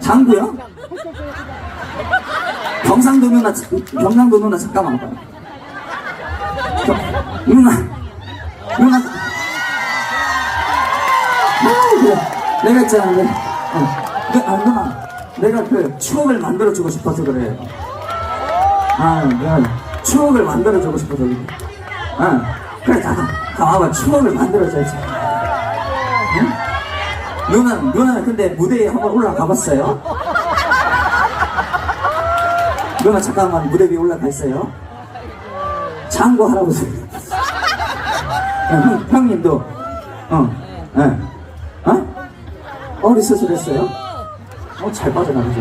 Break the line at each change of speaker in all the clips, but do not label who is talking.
장구요? 경상도 누나, 경상도 누나 잠깐만. 저, 누나, 누나. 아, 그래. 내가 있잖아, 내가. 어. 내, 아, 누나. 내가 그 추억을 만들어주고 싶어서 그래. 아, 내가 추억을 만들어주고 싶어서 그래. 아, 그래, 다, 다 와봐. 추억을 만들어줘야지. 응? 누나, 누나는 근데 무대에 한번 올라가 봤어요? 누나 잠깐만 무대 위에 올라가 있어요. 장고 할아버지. 야, 형, 형님도, 어, 예. 어? 어리 수술했어요? 어, 잘 빠져나가죠.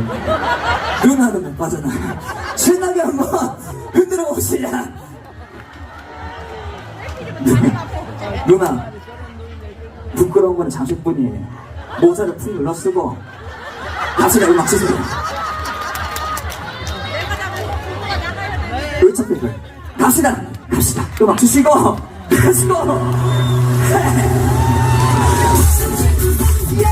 누나는 못 빠져나. 신나게 한번 흔들어 보시냐. 누나, 부끄러운 건 잠시뿐이에요. 모자를 푹 눌러 쓰고, 가수가 음악 쓰세요. 그래. 갑시다! 갑시다! 음악 주시고, 가시고! 미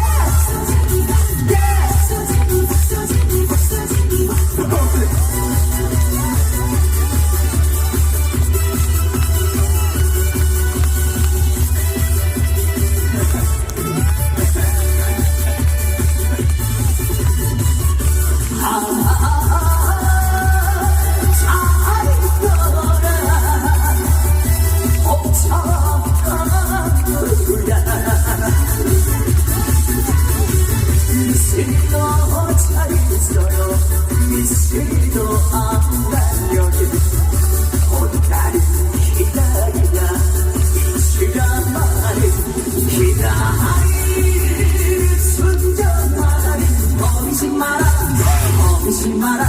범시 마라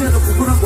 세놓고 불어